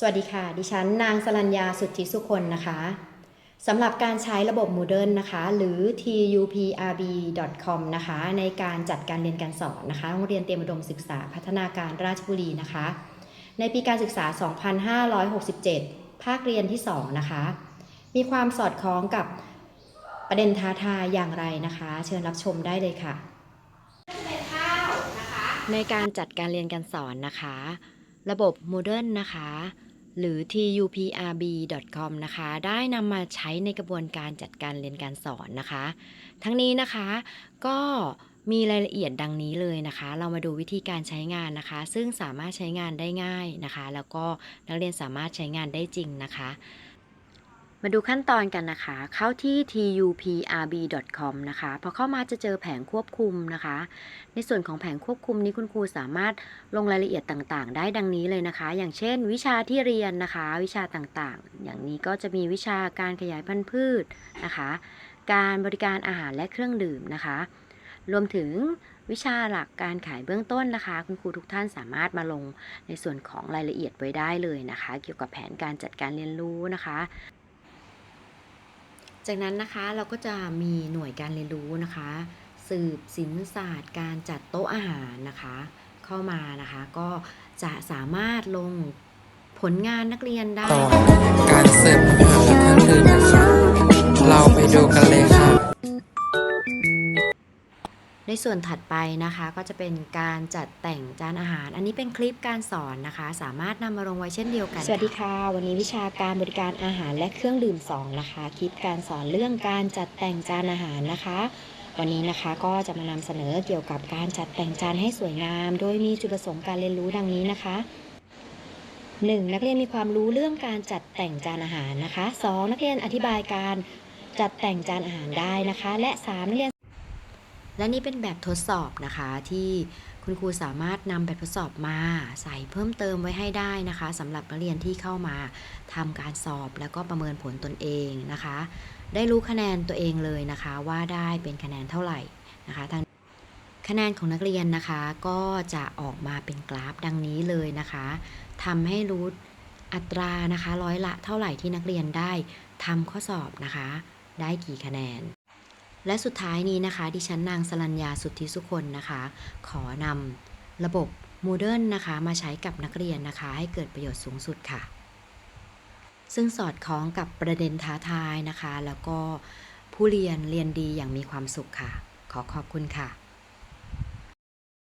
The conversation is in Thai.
สวัสดีค่ะ ดิฉันนางสรัญญาสุทธิสุคนนะคะสำหรับการใช้ระบบ Moodle นะคะ หรือ tuprb.com นะคะ ในการจัดการเรียนการสอนนะคะโรงเรียนเตรียมอุดมศึกษาพัฒนาการราชบุรีนะคะ ในปีการศึกษา 2567 ภาคเรียนที่ 2 นะคะ มีความสอดคล้องกับประเด็นท้าทายอย่างไรนะคะ เชิญรับชมได้เลยค่ะ ในการจัดการเรียนการสอนนะคะ ระบบ Moodle นะคะ หรือ tuprb.com นะคะ ได้นำมาใช้ในกระบวนการจัดการเรียนการสอนนะคะ ทั้งนี้นะคะก็มีรายละเอียดดังนี้เลยนะคะ เรามาดูวิธีการใช้งานนะคะ ซึ่งสามารถใช้งานได้ง่ายนะคะ แล้วก็นักเรียนสามารถใช้งานได้จริงนะคะ มาดูขั้นตอนกันนะคะ เข้าที่ tuprb.com นะคะ พอเข้ามาจะเจอแผงควบคุมนะคะ ในส่วนของแผงควบคุมนี้คุณครูสามารถลงรายละเอียดต่างๆ ได้ดังนี้เลยนะคะ อย่างเช่น วิชาที่เรียนนะคะ วิชาต่างๆ อย่างนี้ก็จะมีวิชาการขยายพันธุ์พืชนะคะ การบริการอาหารและเครื่องดื่มนะคะ รวมถึงวิชาหลักการขายเบื้องต้นนะคะ คุณครูทุกท่านสามารถมาลงในส่วนของรายละเอียดไว้ได้เลยนะคะ เกี่ยวกับแผนการจัดการเรียนรู้นะคะ จากนั้นนะคะเราก็จะมีหน่วยการเรียนรู้นะคะ สืบศิลปศาสตร์ การจัดโต๊ะอาหารนะคะ เข้ามานะคะก็จะสามารถลงผลงานนักเรียนได้ การเสิร์ฟ ในส่วนถัดไปนะคะก็จะเป็นการจัดแต่งจานอาหาร อันนี้เป็นคลิปการสอนนะคะ สามารถนำมาลงไว้เช่นเดียวกัน สวัสดีค่ะ วันนี้วิชาการบริการอาหารและเครื่องดื่ม2นะคะ คลิปการสอนเรื่องการจัดแต่งจานอาหารนะคะ วันนี้นะคะก็จะมานำเสนอเกี่ยวกับการจัดแต่งจานให้สวยงาม โดยมีจุดประสงค์การเรียนรู้ดังนี้นะคะ 1. นักเรียนมีความรู้เรื่องการจัดแต่งจานอาหารนะคะ 2. นักเรียนอธิบายการจัดแต่งจานอาหารได้นะคะ และ 3. นักเรียน และนี่เป็นแบบทดสอบนะคะที่คุณครูสามารถนำแบบทดสอบมาใส่เพิ่มเติมไว้ให้ได้นะคะสำหรับนักเรียนที่เข้ามาทำการสอบแล้วก็ประเมินผลตนเองนะคะ ได้รู้คะแนนตัวเองเลยนะคะว่าได้เป็นคะแนนเท่าไหร่นะคะทางคะแนนของนักเรียนนะคะก็จะออกมาเป็นกราฟดังนี้เลยนะคะทำให้รู้อัตรานะคะร้อยละเท่าไหร่ที่นักเรียนได้ทำข้อสอบนะคะ ได้กี่คะแนน และสุดท้ายนี้นะคะ ดิฉันนางสรัญญาสุทธิสุคนนะคะ ขอนำระบบโมเดิร์นนะคะ มาใช้กับนักเรียนนะคะ ให้เกิดประโยชน์สูงสุดค่ะ ซึ่งสอดคล้องกับประเด็นท้าทายนะคะ แล้วก็ผู้เรียนเรียนดีอย่างมีความสุขค่ะ ขอขอบคุณค่ะ